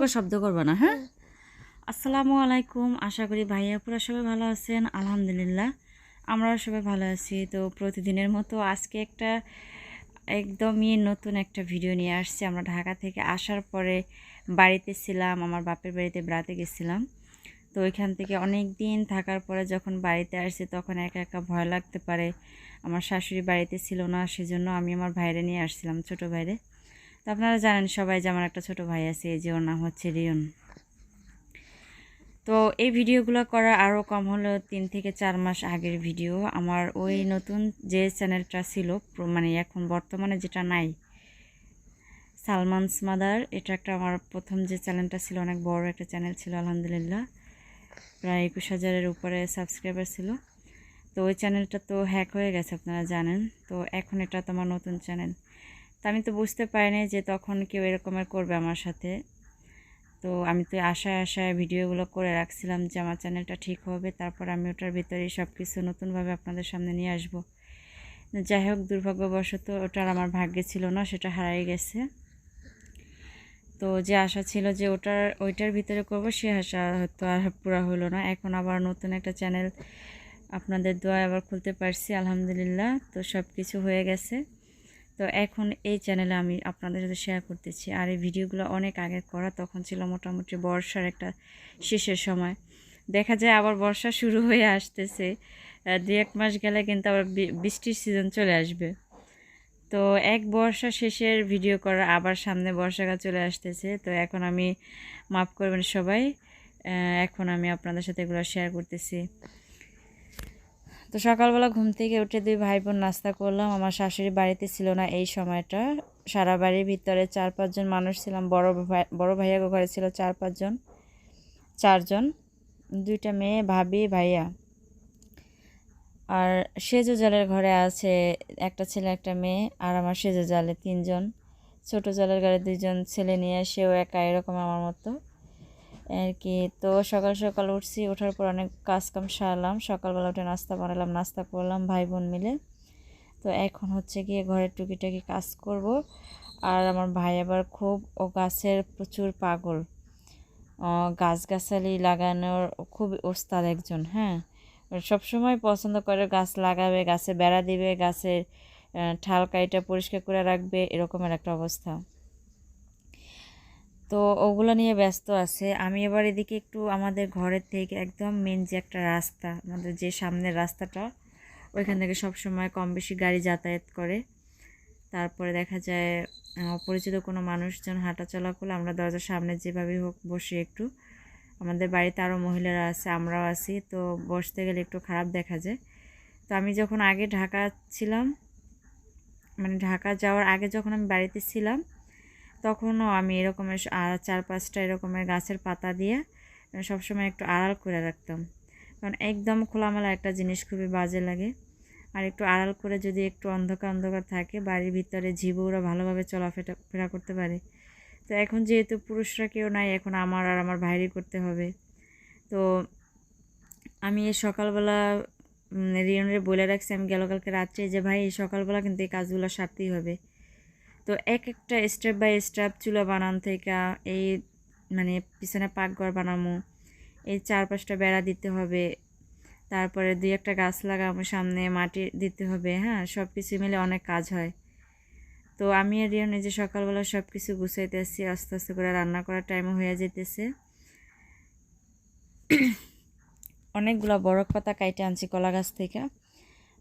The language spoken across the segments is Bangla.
করে শব্দ করবে না হ্যাঁ? আসসালামু আলাইকুম। আশা করি ভাইয়া পুরা সবাই ভালো আছেন। আলহামদুলিল্লাহ আমরাও সবাই ভালো আছি। তো প্রতিদিনের মতো আজকে একটা একদমই নতুন একটা ভিডিও নিয়ে আসছি। আমরা ঢাকা থেকে আসার পরে বাড়িতে ছিলাম আমার বাপের বাড়িতে বেড়াতে গেছিলাম। তো ওইখান থেকে অনেক দিন থাকার পরে যখন বাড়িতে আসছি তখন একা একা ভয় লাগতে পারে। আমার শাশুড়ি বাড়িতে ছিল না সেজন্য আমি আমার ভাইরে নিয়ে আসছিলাম ছোটো ভাইরে। তো আপনারা জানেন সবাই যে আমার একটা ছোট ভাই আছে যে ওর নাম হচ্ছে রিয়ন। তো এই ভিডিওগুলো করা আরও কম হলো তিন থেকে চার মাস আগের ভিডিও। আমার ওই নতুন যে চ্যানেলটা ছিল মানে এখন বর্তমানে যেটা নাই, সালমানস মাদার, এটা একটা আমার প্রথম যে চ্যানেলটা ছিল, অনেক বড় একটা চ্যানেল ছিল, আলহামদুলিল্লাহ। প্রায় একুশ হাজারের উপরে সাবস্ক্রাইবার ছিল। তো ওই চ্যানেলটা তো হ্যাক হয়ে গেছে, আপনারা জানেন। তো এখন এটা তো আমার নতুন চ্যানেল। তো আমি তো বুঝতে পারিনি যে তখন কেউ এরকমের করবে আমার সাথে। তো আমি তো আশায় আশায় ভিডিওগুলো করে রাখছিলাম যে আমার চ্যানেলটা ঠিক হবে, তারপর আমি ওটার ভিতরেই সব কিছু নতুনভাবে আপনাদের সামনে নিয়ে আসব। যাই হোক, দুর্ভাগ্যবশত ওটার আমার ভাগ্যে ছিল না, সেটা হারাই গেছে। তো যে আশা ছিল যে ওটার, ওইটার ভিতরে করব, সে আশা হয়তো আর পুরা হলো না। এখন আবার নতুন একটা চ্যানেল আপনাদের দোয়া আবার খুলতে পারছি, আলহামদুলিল্লাহ। তো সব কিছু হয়ে গেছে। তো এখন এই চ্যানেলে আমি আপনাদের সাথে শেয়ার করতেছি। আর এই ভিডিওগুলো অনেক আগে করা, তখন ছিল মোটামুটি বর্ষার একটা শেষের সময়। দেখা যায় আবার বর্ষা শুরু হয়ে আসতেছে। দু এক মাস গেলে কিন্তু আবার বৃষ্টির সিজন চলে আসবে। তো এক বর্ষা শেষের ভিডিও করা, আবার সামনে বর্ষাকাল চলে আসতেছে। তো এখন আমি, মাফ করবেন সবাই এখন আমি আপনাদের সাথে এগুলো শেয়ার করতেছি। তো সকালবেলা ঘুম থেকে উঠে দুই ভাই বোন নাস্তা করলাম। আমার শাশুড়ি বাড়িতে ছিল না এই সময়টা। সারা বাড়ির ভিতরে চার পাঁচজন মানুষ ছিলাম। বড় ভাই, বড় ভাইয়া ঘরে ছিল চার পাঁচজন চারজন দুইটা মেয়ে, ভাবি, ভাইয়া। আর সেজো জালের ঘরে আছে একটা ছেলে, একটা মেয়ে, আর আমার সেজো জালে তিনজন। ছোটো জালের ঘরে দুইজন ছেলে নিয়ে সেও একা, এরকম আমার মতো। আর কি। তো সকাল সকাল উঠছি ওঠার পর অনেক কাজ কাম সারলাম। সকালবেলা উঠে নাস্তা বানালাম, নাস্তা করলাম ভাই বোন মিলে। তো এখন হচ্ছে গিয়ে ঘরের টুকিটাকি কাজ করব। আর আমার ভাই আবার খুব, ও গাছের প্রচুর পাগল। গাছগাছালি লাগানোর খুব ওস্তাদ একজন হ্যাঁ? সবসময় পছন্দ করে গাছ লাগাবে, গাছে বেড়া দিবে, গাছের ঠাল কাইটা পরিষ্কার করে রাখবে, এরকমের একটা অবস্থা। তো ওগুলো নিয়ে ব্যস্ত আছে। আমি এবার এদিকে একটু আমাদের ঘরের থেকে একদম মেন যে একটা রাস্তা, আমাদের যে সামনের রাস্তাটা, ওইখান থেকে সব সময় কম বেশি গাড়ি যাতায়াত করে। তারপরে দেখা যায় অপরিচিত কোনো মানুষজন হাঁটা চলা করলে আমরা দরজার সামনে যেভাবেই হোক বসে একটু। আমাদের বাড়িতে আরও মহিলারা আছে, আমরাও আছি, তো বসতে গেলে একটু খারাপ দেখা যায়। তো আমি যখন আগে ঢাকা ছিলাম মানে ঢাকা যাওয়ার আগে যখন আমি বাড়িতে ছিলাম তখনও আমি এরকমের চার পাঁচটা এরকমের গাছের পাতা দিয়ে সবসময় একটু আড়াল করে রাখতাম। কারণ একদম খোলামেলা একটা জিনিস খুবই বাজে লাগে। আর একটু আড়াল করে যদি একটু অন্ধকার অন্ধকার থাকে, বাড়ির ভিতরে জীবরা ভালোভাবে চলাফেরা ফেরা করতে পারে। তো এখন যেহেতু পুরুষরা কেউ নাই, এখন আমার আর আমার ভাইরই করতে হবে। তো আমি এই সকালবেলা রিয়নের বলে রাখছি, আমি গেল কালকে রাত্রে যে, ভাই, এই সকালবেলা কিন্তু এই কাজগুলো সারতেই হবে। তো এক একটা স্টেপ বাই স্টেপ চুলা বানান থেকে এই মানে পিছনে পাকঘর বানামো, এই চার পাঁচটা বেড়া দিতে হবে, তারপরে দুই একটা গাছ লাগাবো সামনে মাটি দিতে হবে হ্যাঁ সব কিছু মিলে অনেক কাজ হয়। তো আমি আর রিয়ন এই যে সকালবেলা সব কিছু গুছাইতেছি আস্তে আস্তে করে রান্না করার টাইমও হয়ে যেতেছে অনেকগুলো বরফ পাতা কাইটে আনছি কলা গাছ থেকে।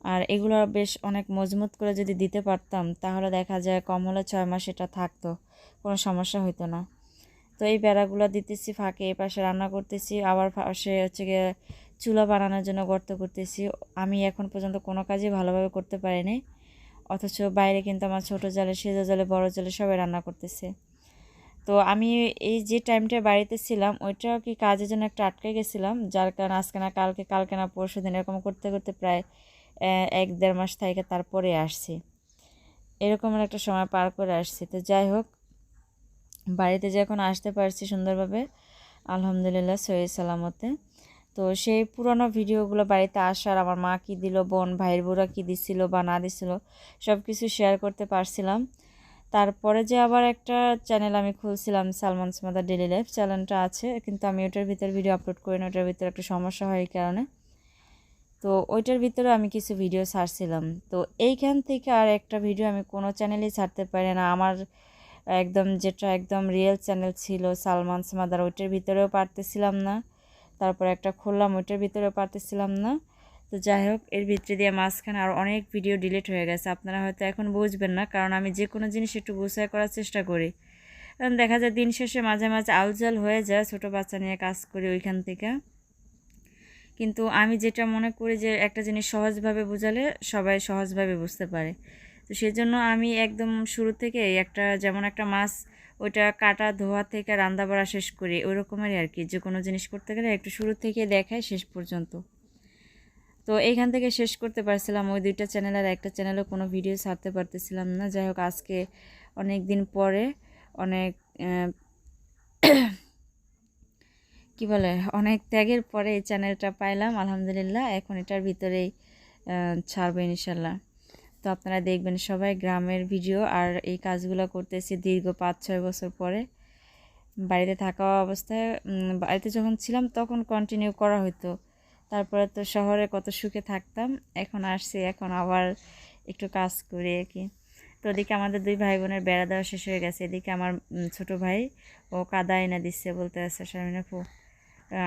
আর এগুলো বেশ অনেক মজবুত করে যদি দিতে পারতাম, তাহলে দেখা যায় কম হলে ছয় মাস এটা থাকতো, কোনো সমস্যা হতো না। তো এই বেড়াগুলো দিতেছি ফাঁকে, এই পাশে রান্না করতেছি, আবার পাশে হচ্ছে গিয়ে চুলা বানানোর জন্য গর্ত করতেছি। আমি এখন পর্যন্ত কোনো কাজই ভালোভাবে করতে পারিনি, অথচ বাইরে কিন্তু আমার ছোটো জালে, সেজো জালে, বড় জালে সবাই রান্না করতেছে। তো আমি এই যে টাইমটা বাড়িতে ছিলাম, ওইটাও কি কাজের জন্য একটা আটকে গেছিলাম, যার কারণে আজকে না কালকে কালকে না পরশু দিন এরকম করতে করতে প্রায় এক দেড় মাস থেকে তারপরে আসছি। এরকমের একটা সময় পার করে আসছি। তো যাই হোক, বাড়িতে যখন আসতে পারছি সুন্দরভাবে, আলহামদুলিল্লাহ, সহি সালামতে। তো সেই পুরনো ভিডিওগুলো বাড়িতে আসার, আমার মা কী দিল, বোন, ভাইয়ের বুড়া কী দিছিল বা না দিছিল সব কিছু শেয়ার করতে পারছিলাম। তারপরে যে আবার একটা চ্যানেল আমি খুলছিলাম, সালমান স্মাদার ডেলি লাইফ চ্যানেলটা আছে, কিন্তু আমি ওটার ভিতরে ভিডিও আপলোড করি না, ওটার ভিতরে একটা সমস্যা হয় এই কারণে। তো ওইটার ভিতরে আমি কিছু ভিডিও ছাড়ছিলাম। তো এইখান থেকে আর একটা ভিডিও আমি কোনো চ্যানেলেই ছাড়তে পারি না। আমার একদম যেটা একদম রিয়েল চ্যানেল ছিল, সালমান স্মাদার, ওইটার ভিতরেও পারতেছিলাম না। তারপর একটা খুললাম, ওইটার ভিতরেও পারতেছিলাম না। তো যাই হোক, এর ভিতরে দিয়ে মাঝখানে আর অনেক ভিডিও ডিলিট হয়ে গেছে। আপনারা হয়তো এখন বুঝবেন না, কারণ আমি যে কোনো জিনিস একটু গুছাই করার চেষ্টা করি। কারণ দেখা যায় দিন শেষে মাঝে মাঝে আউজাল হয়ে যায়, ছোটো বাচ্চা নিয়ে কাজ করি ওইখান থেকে। কিন্তু আমি যেটা মনে করি যে একটা জিনিস সহজভাবে বোঝালে সবাই সহজভাবে বুঝতে পারে। তো সেজন্য আমি একদম শুরু থেকে একটা, যেমন একটা মাছ, ওইটা কাটা, ধোয়া থেকে রান্না বাড়া শেষ করি ওই রকমেরই আর কি। যে কোনো জিনিস করতে গেলে একটু শুরু থেকে দেখায় শেষ পর্যন্ত। তো এইখান থেকে শেষ করতে পারছিলাম, ওই দুইটা চ্যানেল আর একটা চ্যানেলে কোনো ভিডিও ছাড়তে পারতেছিলাম না। যাই হোক, আজকে অনেক দিন পরে অনেক কি বলে, অনেক ত্যাগের পরে এই চ্যানেলটা পাইলাম, আলহামদুলিল্লাহ। এখন এটার ভিতরেই ছাড়বে ইনশাল্লাহ তো আপনারা দেখবেন সবাই গ্রামের ভিডিও আর এই কাজগুলো করতেছি দীর্ঘ পাঁচ ছয় বছর পরে। বাড়িতে থাকা অবস্থায় বাড়িতে যখন ছিলাম তখন কন্টিনিউ করা হতো তারপরে তো শহরে কত সুখে থাকতাম, এখন আসছি, এখন আবার একটু কাজ করি আর কি। তো ওদিকে আমাদের দুই ভাই বোনের বেড়া দেওয়া শেষ হয়ে গেছে। এদিকে আমার ছোট ভাই, ও কাদা এনে দিচ্ছে বলতে আছে শামিনা ফু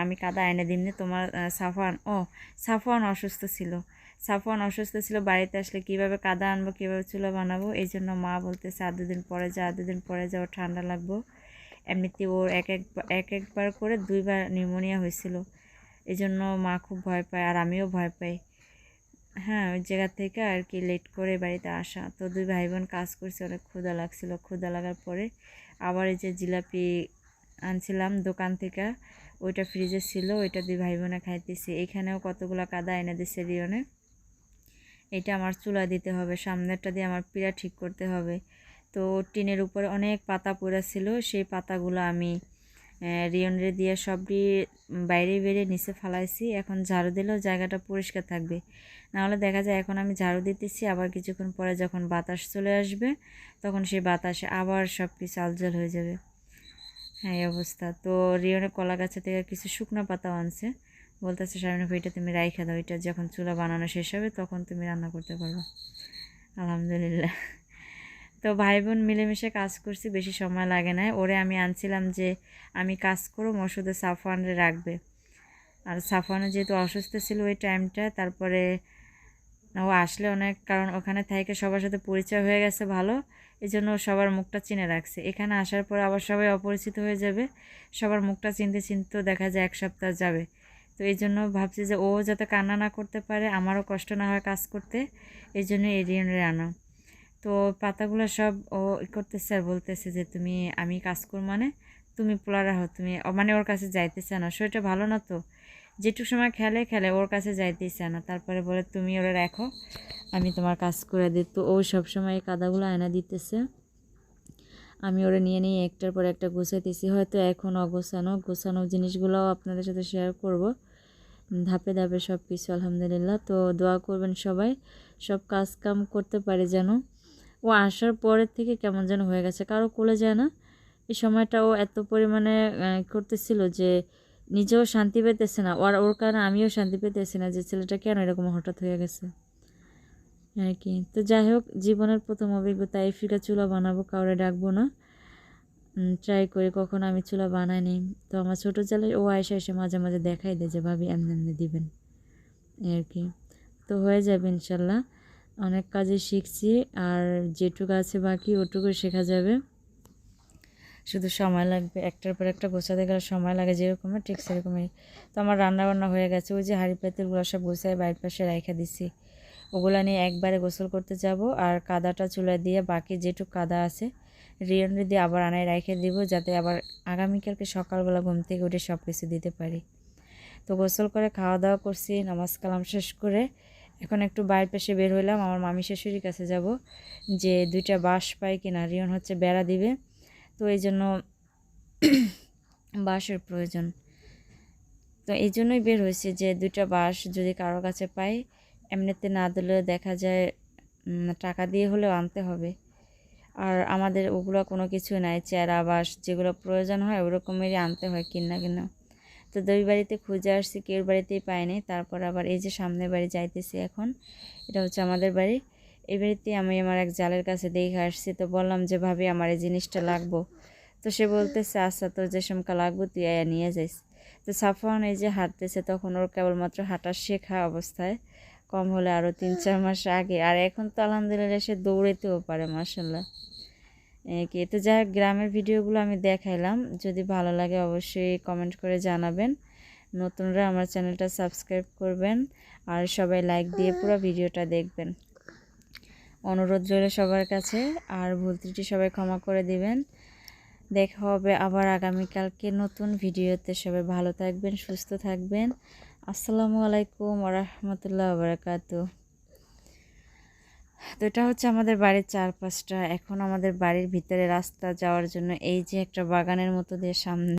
আমি কাদা এনে দিমনি তোমার সাফান ও সাফান অসুস্থ ছিল। সাফান অসুস্থ ছিল, বাড়িতে আসলে কীভাবে কাদা আনব, কীভাবে চুলো বানাবো এই জন্য মা বলতেছে আর দুদিন পরে যা দুদিন পরে যা, ওর ঠান্ডা লাগবো। এমনিতে ওর এক এক এক একবার করে দুইবার নিউমোনিয়া হয়েছিল। এই জন্য মা খুব ভয় পায়, আর আমিও ভয় পাই। হ্যাঁ ওই জায়গা থেকে আর কি লেট করে বাড়িতে আসা। তো দুই ভাই বোন কাজ করছে, অনেক ক্ষুদা লাগছিল। ক্ষুদা লাগার পরে আবার এই যে জিলাপি আনছিলাম দোকান থেকে। ওইটা ফ্রিজে ছিল, ওইটা দুই ভাই বোনে খাইতেছি। এখানেও কতগুলো কাদা এনে দিচ্ছে রিয়নে এটা আমার চুলা দিতে হবে, সামনেরটা দিয়ে আমার পিড়া ঠিক করতে হবে। তো টিনের উপরে অনেক পাতা পড়ে ছিল, সেই পাতাগুলো আমি রিয়নরে দিয়ে সবই বাইরে বেরিয়ে নিচে ফালাইছি। এখন ঝাড়ু দিলেও জায়গাটা পরিষ্কার থাকবে। নাহলে দেখা যায় এখন আমি ঝাড়ু দিতেছি, আবার কিছুক্ষণ পরে যখন বাতাস চলে আসবে, তখন সেই বাতাসে আবার সব কিছু আলজল হয়ে যাবে। হ্যাঁ এই অবস্থা। তো রিয়নের কলা গাছে থেকে কিছু শুকনো পাতাও আনছে। বলতেছে সামনে এটা তুমি রাইখা দাও। এটা যখন চুলা বানানো শেষ হবে, তখন তুমি রান্না করতে পারব। আলহামদুলিল্লাহ। তো ভাই বোন মিলেমিশে কাজ করছি, বেশি সময় লাগে না ওরে আমি আনছিলাম যে, আমি কাজ করো শুধু সাফওয়ানরে রাখবে। আর সাফওয়ানে যেহেতু অসুস্থ ছিল ওই টাইমটা তারপরে ও আসলে অনেক, কারণ ওখানে থেকে সবার সাথে পরিচয় হয়ে গেছে ভালো এই জন্য সবার মুখটা চিনে রাখছে। এখানে আসার পর আবার সবাই অপরিচিত হয়ে যাবে, সবার মুখটা চিনতে চিনতেও দেখা যায় এক সপ্তাহ যাবে। তো এই জন্য ভাবছি যে ও যাতে কান্না না করতে পারে, আমারও কষ্ট না হয় কাজ করতে এই জন্য এরিয়নরে আনা। তো পাতাগুলো সব ও করতেছে আর বলতেছে যে তুমি, আমি কাজ কর মানে তুমি পোলা রাখো তুমি মানে ওর কাছে যাইতেছে না, শরীরটা ভালো না তো? যেটুকু সময় খেলে খেলে ওর কাছে যাইতে যাইতেছে না। তারপরে বলে, তুমি ওরা রাখো, আমি তোমার কাজ করে দিই। তো ও সবসময় এই কাদাগুলো আয়না দিতেছে। আমি ওরা নিয়ে নিয়ে একটার পর একটা গুছাইতেছি। হয়তো এখন অগোছানো, গোছানো জিনিসগুলোও আপনাদের সাথে শেয়ার করব। ধাপে ধাপে সব কিছু আলহামদুলিল্লাহ। তো দোয়া করবেন সবাই, সব কাজ কাম করতে পারে যেন। ও আসার পরের থেকে কেমন যেন হয়ে গেছে। কারও কোলে যায় না। এই সময়টা ও এত পরিমাণে করতেছিল যে নিজেও শান্তি পেতেছে না। আর ওর কারণে আমিও শান্তি পেতেছি না যে ছেলেটা কেন এরকম হঠাৎ হয়ে গেছে। আর কি। তো যাই হোক, জীবনের প্রথম অভিজ্ঞতা, এই ফিকা চুলা বানাবো, কাউরে ডাকবো না। ট্রাই করে, কখনো আমি চুলা বানাইনি। তো আমার ছোটো ছেলে, ও আয়সা এসে মাঝে মাঝে দেখাই দেয় যে, ভাবি, এমনি এমনি দিবেন। আর কি। তো হয়ে যাবে ইনশাল্লাহ। অনেক কাজে শিখছি, আর যেটুকু আছে বাকি ওটুকু শেখা যাবে। শুধু সময় লাগবে, একটার পর একটা গোছাতে গেলে সময় লাগে যেরকমের ঠিক সেরকমই। তো আমার রান্নাবান্না হয়ে গেছে, ওই যে হাঁড়ি পাতিলগুলো সব গোছায় বাইরের পাশে রেখে দিছি। ওগুলো নিয়ে একবারে গোসল করতে যাব আর কাদাটা চুলা দিয়ে বাকি যেটুকু কাদা আছে, রিয়নরে দিয়ে আবার আনায় রেখে দিব যাতে আবার আগামীকালকে সকালবেলা ঘুম থেকে উঠে সব কিছু দিতে পারি। তো গোসল করে খাওয়া দাওয়া করছি, নামাজ কালাম শেষ করে এখন একটু বাইরের পাশে বের হইলাম, আমার মামি শাশুড়ির কাছে যাব, যে দুইটা বাঁশ পাই কিনা, রিয়ন হচ্ছে বেড়া দিবে। তো এই জন্য বাঁশের প্রয়োজন। তো এই জন্যই বের হয়েছে যে দুইটা বাঁশ যদি কারও কাছে পাই, এমনিতে না দিলেও দেখা যায় টাকা দিয়ে হলেও আনতে হবে। আর আমাদের ওগুলো কোনো কিছু নাই, চেরা বাস যেগুলো প্রয়োজন হয় ওরকমেরই আনতে হয় কিনা কিনা। তো দুই বাড়িতে খুঁজে আসছি, কেউ বাড়িতেই পায়নি। তারপর আবার এই যে সামনের বাড়ি যাইতেছি এখন, এটা হচ্ছে আমাদের বাড়ি। এই বাড়িতে আমি আমার এক জালের কাছে দেখে আসছি, তো বললাম যে, ভাবি, আমার এই জিনিসটা লাগবো। তো সে বলতেছে আচ্ছা তোর যে সমকা লাগবো, তুই আয়া নিয়ে যাইস। তো সাফওয়ান এই যে হাঁটতেছে, তখন ওর কেবলমাত্র হাঁটা শেখা অবস্থায় কম হলে আরও তিন চার মাস আগে। আর এখন তো আলহামদুলিল্লাহ সে দৌড়েতেও পারে মার্শাল্লাহ কি? তো যাই হোক, গ্রামের ভিডিওগুলো আমি দেখাইলাম। যদি ভালো লাগে, অবশ্যই কমেন্ট করে জানাবেন। নতুনরা আমার চ্যানেলটা সাবস্ক্রাইব করবেন। আর সবাই লাইক দিয়ে পুরো ভিডিওটা দেখবেন। অনুরোধ রইল সবার কাছে, আর ভুল ত্রুটি সবাই ক্ষমা করে দিবেন। দেখা হবে আবার আগামীকালকে নতুন ভিডিওতে। সবাই ভালো থাকবেন, সুস্থ থাকবেন। আসসালামু আলাইকুম রহমতুল্লাহ বারাকাত তো এটা হচ্ছে আমাদের বাড়ির চারপাশটা। এখন আমাদের বাড়ির ভিতরে রাস্তা যাওয়ার জন্য এই যে একটা বাগানের মতো দিয়ে সামনে